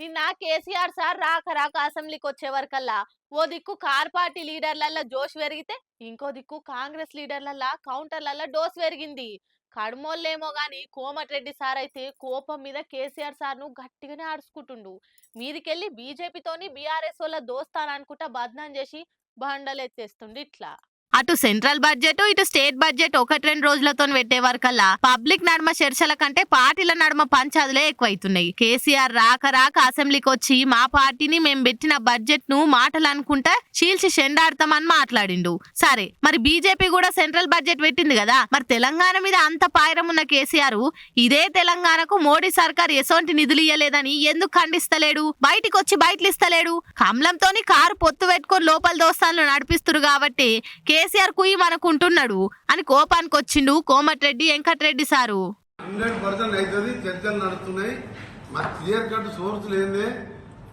నిన్న కేసీఆర్ సార్ రాక రాక అసెంబ్లీకి వచ్చే వరకల్లా ఓ దిక్కు కార్ పార్టీ లీడర్లల్ల జోష్ పెరిగితే ఇంకో దిక్కు కాంగ్రెస్ లీడర్లల్ల కౌంటర్లల్ల డోస్ పెరిగింది. కడుమోళ్ళేమో గాని కోమటిరెడ్డి సార్ అయితే కోపం మీద కేసీఆర్ సార్ను గట్టిగానే ఆడుచుకుంటుండు. మీదికెళ్ళి బీజేపీతోని బీఆర్ఎస్ వాళ్ళ దోస్తాననుకుంటా బద్నాం చేసి బండలెత్తేస్తుండు ఇట్లా. అటు సెంట్రల్ బడ్జెట్ ఇటు స్టేట్ బడ్జెట్ ఒకటి రెండు రోజులతో పెట్టే కల్లా పబ్లిక్ నడుమ చర్చల కంటే పార్టీల నడుమ పంచాదులే ఎక్కువైతున్నాయి. కేసీఆర్ రాక రాక అసెంబ్లీకి వచ్చి మా పార్టీని మేము పెట్టిన బడ్జెట్ను మాటలు అనుకుంటా చీల్చి చెండాడతామని మాట్లాడిండు. సరే మరి బీజేపీ కూడా సెంట్రల్ బడ్జెట్ పెట్టింది కదా మరి తెలంగాణ మీద అంత పాయరం ఉన్న కేసీఆర్ ఇదే తెలంగాణకు మోడీ సర్కార్ ఎసోంటి నిధులు ఇయ్యలేదని ఎందుకు ఖండిస్తలేడు? బయటికి వచ్చి బయటలు ఇస్తలేడు కమలంతోని కారు పొత్తు పెట్టుకొని లోపల దోస్తాలను నడిపిస్తురు కాబట్టి కేసీఆర్ కుయ్యి మనకుంటున్నాడు అని కోపానికి వచ్చిండు Komatireddy Venkatreddy sir. Hundred percent అవుతుంది చర్చలు నడుస్తున్నాయి. మా క్లియర్ కట్ సోర్స్ లేదే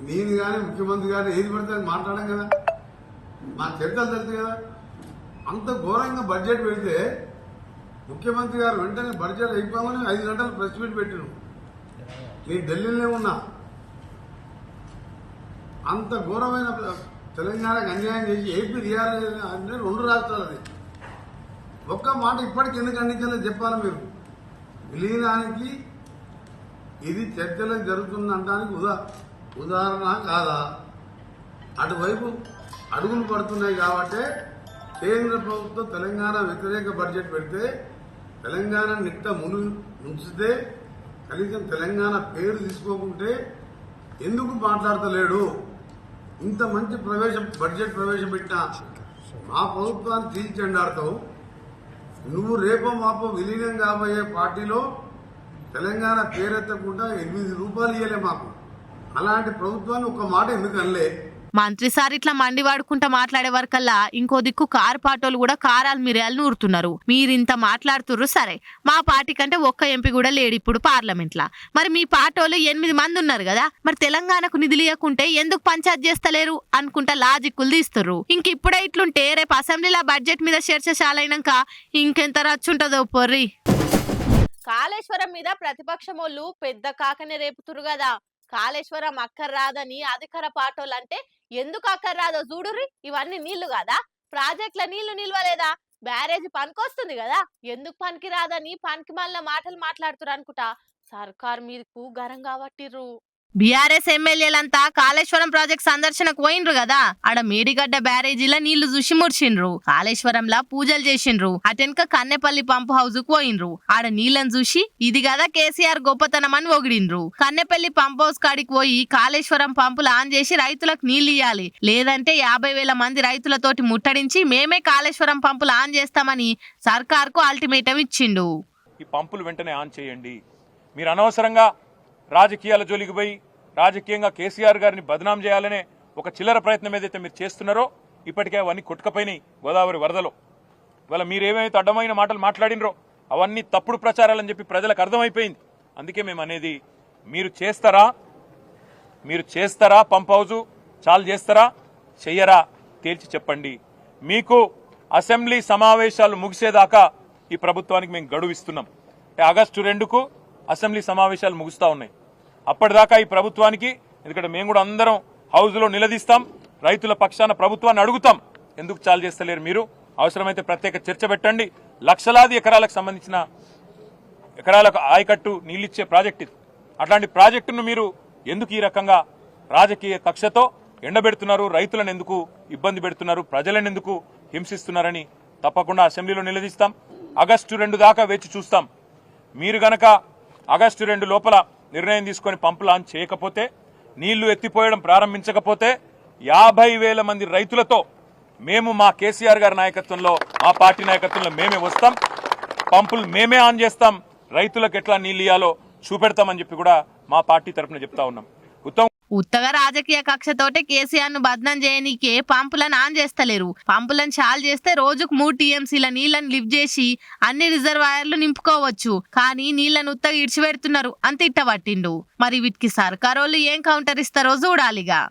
నేను కానీ ముఖ్యమంత్రి కానీ ఏది పడితే మాట్లాడాం మాట్లాడడం కదా. మా చర్చలు తెలుసు కదా. అంత ఘోరంగా బడ్జెట్ పెడితే ముఖ్యమంత్రి గారు వెంటనే బడ్జెట్ అయిపోమని ఐదు గంటలు ప్రెస్ మీట్ పెట్టిను నేను ఢిల్లీలోనే ఉన్నా. అంత ఘోరమైన తెలంగాణకు అన్యాయం చేసి ఏపీ తీయాలి అంటే రెండు రాష్ట్రాలది ఒక్క మాట ఇప్పటికి ఎందుకు అందించాలని చెప్పాలి మీరు. విలీనానికి ఇది చర్చలు జరుగుతుందంటానికి ఉదా ఉదాహరణ కాదా? అటువైపు అడుగులు పడుతున్నాయి కాబట్టి కేంద్ర ప్రభుత్వం తెలంగాణ వ్యతిరేక బడ్జెట్ పెడితే తెలంగాణ నిట్ట మును ఉంచితే కనీసం తెలంగాణ పేరు తీసుకోకుంటే ఎందుకు మాట్లాడతలేడు? ఇంత మంచి ప్రవేశ బడ్జెట్ ప్రవేశపెట్టినా మా ప్రభుత్వాన్ని చీల్చెండాడతావు. నువ్వు రేపో మాపో విలీనం కాబోయే పార్టీలో తెలంగాణ పేరెత్తకుండా ఎనిమిది రూపాయలు ఇయ్యలే మాకు. అలాంటి ప్రభుత్వాన్ని ఒక మాట ఎందుకు అనలే? మంత్రి సార్ ఇట్లా మండి వాడుకుంటా మాట్లాడే వరకల్లా ఇంకో దిక్కు కారు పాటోలు కూడా కారాలు మిరియాలు నూరుతున్నారు. మీరింత మాట్లాడుతుర్రు సరే. మా పార్టీ కంటే ఒక్క ఎంపీ కూడా లేడు ఇప్పుడు పార్లమెంట్ లా మరి మీ పాటోలు ఎనిమిది మంది ఉన్నారు కదా మరి తెలంగాణకు నిధులు ఇవ్వకుంటే ఎందుకు పంచాయత్ చేస్తలేరు అనుకుంటా లాజిక్కులు తీస్తుర్రు. ఇంక ఇప్పుడే ఇట్లుంటే రేపు అసెంబ్లీలో బడ్జెట్ మీద చర్చ చాలైనాక ఇంకెంత రచ్చుంటదో పొర్రి. కాళేశ్వరం మీద ప్రతిపక్షం వాళ్ళు పెద్ద కాకనే రేపుతురు కదా. కాళేశ్వరం అక్కర్రాదని అధికార పాటోలు అంటే ఎందుకు అక్కర్రాదో చూడుర్రి. ఇవన్నీ నీళ్ళు కదా? ప్రాజెక్టుల నీళ్ళు నిల్వలేదా? బ్యారేజ్ పనికొస్తుంది కదా. ఎందుకు పనికి రాదని పనికి మళ్ళీ మాటలు మాట్లాడుతురు అనుకుంటా. సర్కార్ మీదకు గరం కాబట్టిర్రు. బీఆర్ఎస్ ఎమ్మెల్యేలంతా కాళేశ్వరం ప్రాజెక్ట్ సందర్శనకు పోయినరు కదా. ఆడ మేడిగడ్డ బ్యారేజీల నీళ్ళు చూసి ముడిచిండ్రు. కాళేశ్వరంలా పూజలు చేసిండ్రు. అటెనక కన్నెపల్లి పంప్ హౌస్కు పోయినరు ఆడ నీళ్ళని చూసి ఇది కదా కేసీఆర్ గొప్పతనం అని ఒగిడిండ్రు. కన్నెపల్లి పంప్ హౌస్ కాడికి పోయి కాళేశ్వరం పంపులు ఆన్ చేసి రైతులకు నీళ్ళు ఇయ్యాలి. లేదంటే యాభై వేల మంది రైతులతోటి ముట్టడించి మేమే కాళేశ్వరం పంపులు ఆన్ చేస్తామని సర్కార్కు అల్టిమేటం ఇచ్చిండు. ఈ పంపులు వెంటనే ఆన్ చేయండి. మీరు అనవసరంగా రాజకీయాల జోలికి పోయి రాజకీయంగా కేసీఆర్ గారిని బదనాం చేయాలనే ఒక చిల్లర ప్రయత్నం ఏదైతే మీరు చేస్తున్నారో ఇప్పటికే అవన్నీ కొట్టుకపోయినాయి గోదావరి వరదలో. ఇవాళ మీరు ఏమైతే అడ్డమైన మాటలు మాట్లాడినరో అవన్నీ తప్పుడు ప్రచారాలని చెప్పి ప్రజలకు అర్థమైపోయింది. అందుకే మేము అనేది మీరు చేస్తారా? మీరు చేస్తారా? Pump house? చాలు చేస్తారా? చెయ్యరా? తేల్చి చెప్పండి. మీకు అసెంబ్లీ సమావేశాలు ముగిసేదాకా ఈ ప్రభుత్వానికి మేము గడువు ఇస్తున్నాం అంటే ఆగస్టు రెండుకు అసెంబ్లీ సమావేశాలు ముగుస్తూ ఉన్నాయి. అప్పటిదాకా ఈ ప్రభుత్వానికి ఎందుకంటే మేము కూడా అందరం హౌజ్లో నిలదీస్తాం రైతుల పక్షాన ప్రభుత్వాన్ని అడుగుతాం. ఎందుకు చాలు చేస్తలేరు మీరు? అవసరమైతే ప్రత్యేక చర్చ పెట్టండి. లక్షలాది ఎకరాలకు సంబంధించిన ఎకరాలకు ఆయకట్టు నీళ్ళిచ్చే ప్రాజెక్ట్ ఇది. అట్లాంటి ప్రాజెక్టును మీరు ఎందుకు ఈ రకంగా రాజకీయ కక్షతో ఎండబెడుతున్నారు? రైతులను ఎందుకు ఇబ్బంది పెడుతున్నారు? ప్రజలను ఎందుకు హింసిస్తున్నారని తప్పకుండా అసెంబ్లీలో నిలదీస్తాం. ఆగస్టు రెండు దాకా వేచి చూస్తాం. మీరు గనక ఆగస్టు రెండు లోపల నిర్ణయం తీసుకొని పంపు లాంచ్ చేయకపోతే నీళ్ళు ఎత్తిపోయడం ప్రారంభించకపోతే యాభై వేల మంది రైతులతో మేము మా కేసీఆర్ గారి నాయకత్వంలో మా పార్టీ నాయకత్వంలో మేమే వస్తాం. పంపులు మేమే ఆన్ చేస్తాం. రైతులకు ఎట్లా నీళ్ళు ఇవ్వాలో చూపెడతామని చెప్పి కూడా మా పార్టీ తరఫున చెప్తా ఉన్నాం. ఉత్తగా రాజకీయ కక్షతోటే కేసీఆర్ను బదనం చేయనీకే పంపులను ఆన్ చేస్తలేరు. పంపులను చాలు చేస్తే రోజుకు మూడు టీఎంసీల నీళ్ళను లిఫ్ట్ చేసి అన్ని రిజర్వాయర్లు నింపుకోవచ్చు. కానీ నీళ్ళను ఉత్తగా ఇడిచిపెడుతున్నారు అంత ఇట్టబట్టిండు మరి వీటికి సర్కారోళ్ళు ఏం కౌంటర్ ఇస్తారో చూడాలిగా.